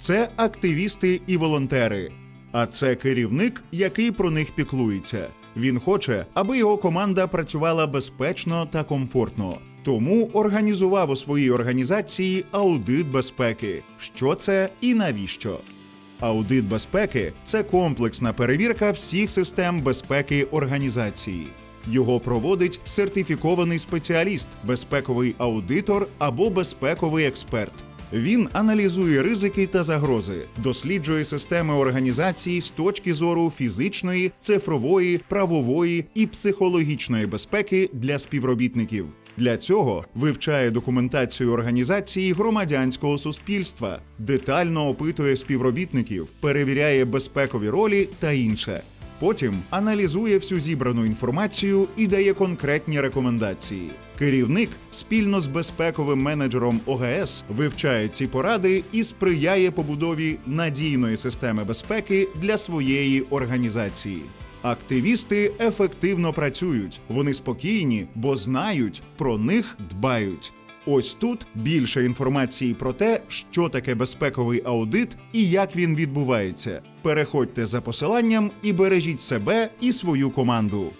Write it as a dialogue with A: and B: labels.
A: це активісти і волонтери. А це керівник, який про них піклується. Він хоче, аби його команда працювала безпечно та комфортно. Тому організував у своїй організації аудит безпеки. Що це і навіщо? Аудит безпеки це комплексна перевірка всіх систем безпеки організації. Його проводить сертифікований спеціаліст, безпековий аудитор або безпековий експерт. Він аналізує ризики та загрози, досліджує системи організації з точки зору фізичної, цифрової, правової і психологічної безпеки для співробітників. Для цього вивчає документацію організації громадянського суспільства, детально опитує співробітників, перевіряє безпекові ролі та інше. Потім аналізує всю зібрану інформацію і дає конкретні рекомендації. Керівник спільно з безпековим менеджером ОГС вивчає ці поради і сприяє побудові надійної системи безпеки для своєї організації. Активісти ефективно працюють, вони спокійні, бо знають, про них дбають. Ось тут більше інформації про те, що таке безпековий аудит і як він відбувається. Переходьте за посиланням і бережіть себе і свою команду.